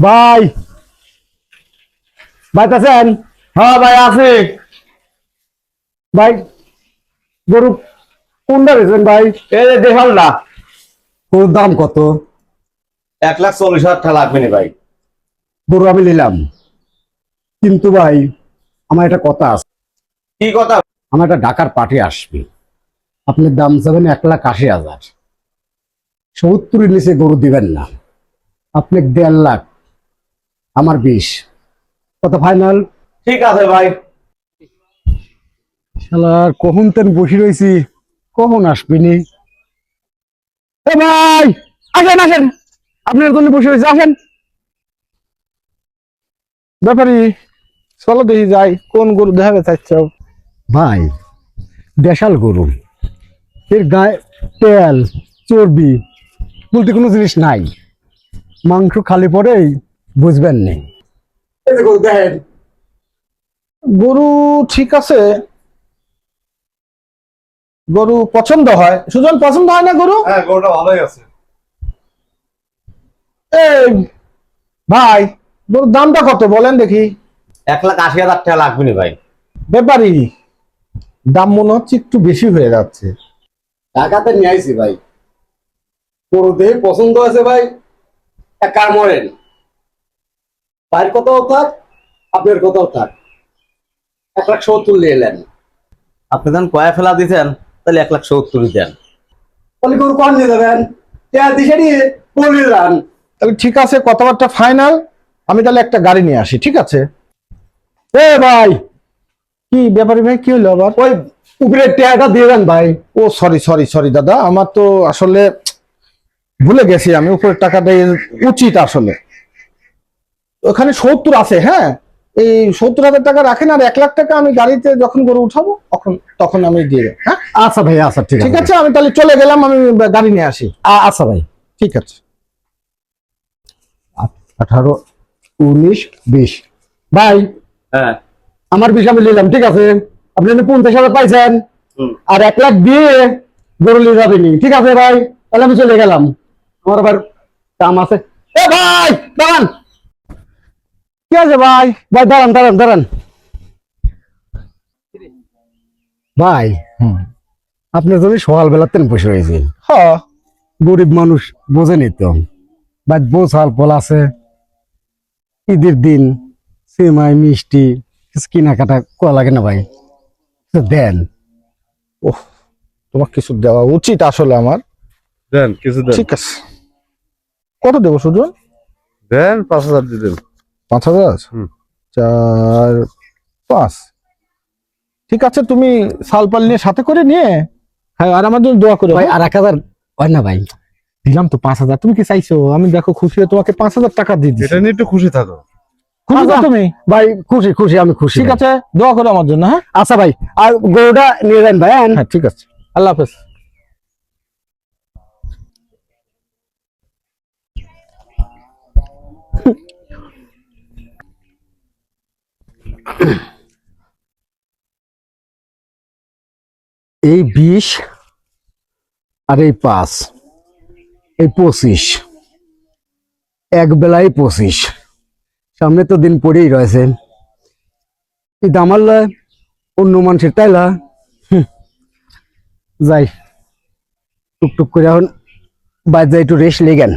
ভাই। ভাই আছেন? হ্যাঁ ভাই আছি। ভাই গরু কোনটা বেছেন ভাই? এই যে দেখাল না গরুর দাম কত? এক লাখ চল্লিশ হাজার টাকা লাগবে না ভাই। গরু আমি নিলাম। কিন্তু ভাই আমার একটা কথা আছে। কি কথা? আমার একটা ঢাকার পার্টি আসবে। আপনার দাম যাবেন এক লাখ আশি হাজার। সত্তরের নিচে গরু দিবেন না। আপনি দেড় লাখ। আমার বিশ কত ফাইনাল ঠিক আছে ভাই। শালার কখন তেন বসে রয়েছি কখন আসবিনি এ ভাই আসেন আসেন। আপনার জন্য বসে রয়েছে আসেন। ব্যাপারি চলো দেখি যাই কোন গরু দেখাবে চাইছ ভাই দেশাল গরু। এর গায়ে তেল চর্বি বলতে কোনো জিনিস নাই। মাংস খালি পরেই বুঝবেন নেই গরু ঠিক আছে। গরু পছন্দ হয়। সুজন পছন্দ হয় না গরু? হ্যাঁ গরুটা ভালোই আছে। এই ভাই গরুর দামটা কত বলেন দেখি। এক লাখ আশি হাজার টাকা লাগবে না ভাই। ব্যাপারি দাম মনে হচ্ছে একটু বেশি হয়ে যাচ্ছে। টাকাতে নিয়ে আইছি ভাই। গরু দেহে পছন্দ আছে ভাই এক কাম করেন। ভাইয়ের কথাও থাক আপনার কথাও থাক। এক লাখ সত্তর নিয়ে এলেন আপনি যখন কয়া ফেলা দিতেন তাহলে এক লাখ সত্তর দেন। তাহলে গরু কম নিয়ে বলে তাহলে ঠিক আছে কথাবার্তা ফাইনাল আমি তাহলে একটা গাড়ি নিয়ে আসি ঠিক আছে? এ ভাই কি ব্যাপারী ভাই কি হলো আবার? ওই উপরের টেয়াটা দিয়ে দেন ভাই। ও সরি সরি সরি দাদা। আমার তো আসলে ভুলে গেছি আমি উপরের টাকাটা উচিত আসলে। ওখানে সত্তর আছে হ্যাঁ? এই সত্তর হাজার টাকা রাখেন আর এক লাখ টাকা আমি গাড়িতে যখন গরু উঠাবো তখন তখন আমি দিয়ে দেবো হ্যাঁ? আচ্ছা ভাই আচ্ছা ঠিক ঠিক আছে আমি তাহলে চলে গেলাম আমি গাড়ি নিয়ে আসি। আচ্ছা ভাই। ঠিক আছে। আঠারো উনিশ বিশ। ভাই হ্যাঁ। আমার বিশ আমি নিলাম ঠিক আছে? আপনি পঞ্চাশ হাজার পাইছেন। আর এক লাখ দিয়ে গরু নিয়ে যাবেনি ঠিক আছে ভাই তাহলে আমি চলে গেলাম। আমার আবার কাম আছে। এ ভাই দাঁড়ান। কি আছে ভাই? ভাই দাঁড়ান দাঁড়ান দাঁড়ান। ভাই আপনার জন্য সকালবেলা তেন বসে রয়েছে হ। গরিব মানুষ বোঝেনি তো। বাদ বোঝাল ফল আছে। ঈদের দিন সেমাই মিষ্টি কিছু কেনাকাটা করা লাগে না ভাই। দেন। ওহ তোমার কিছু দেওয়া উচিত আসলে আমার। দেন কিছু দেন। ঠিক আছে। কত দেবো সুজন? দেন পাঁচ হাজার দিয়ে দেন পাঁচ হাজার। চার পাঁচ। ঠিক আছে তুমি সালপাল নিয়ে সাথে করে নিয়ে হ্যাঁ আর আমার জন্য দোয়া করে ভাই আর এক হাজার হয় না ভাই। দিলাম তো পাঁচ হাজার। তুমি কি চাইছো? আমি দেখো খুশি হয়ে তোমাকে পাঁচ হাজার টাকা দিয়ে দিচ্ছি এটা নিয়ে একটু খুশি থাকো। খুশি তো। তুমি? ভাই খুশি খুশি আমি খুশি ঠিক আছে দোয়া করো আমার জন্য হ্যাঁ? আচ্ছা ভাই আর গরুটা নিয়ে যান ভাই? হ্যাঁ ঠিক আছে। আল্লাহ হাফেজ। এই বিশ আর এই পাঁচ, এই পঁচিশ, এক বেলায় পঁচিশ। সামনে তো দিন পড়েই রয়েছে। এই দামার লয় অন্য মানুষের তাইলা। যাই, টুকটুক করে এখন বাইর যাই একটু রেস্ট লেগেন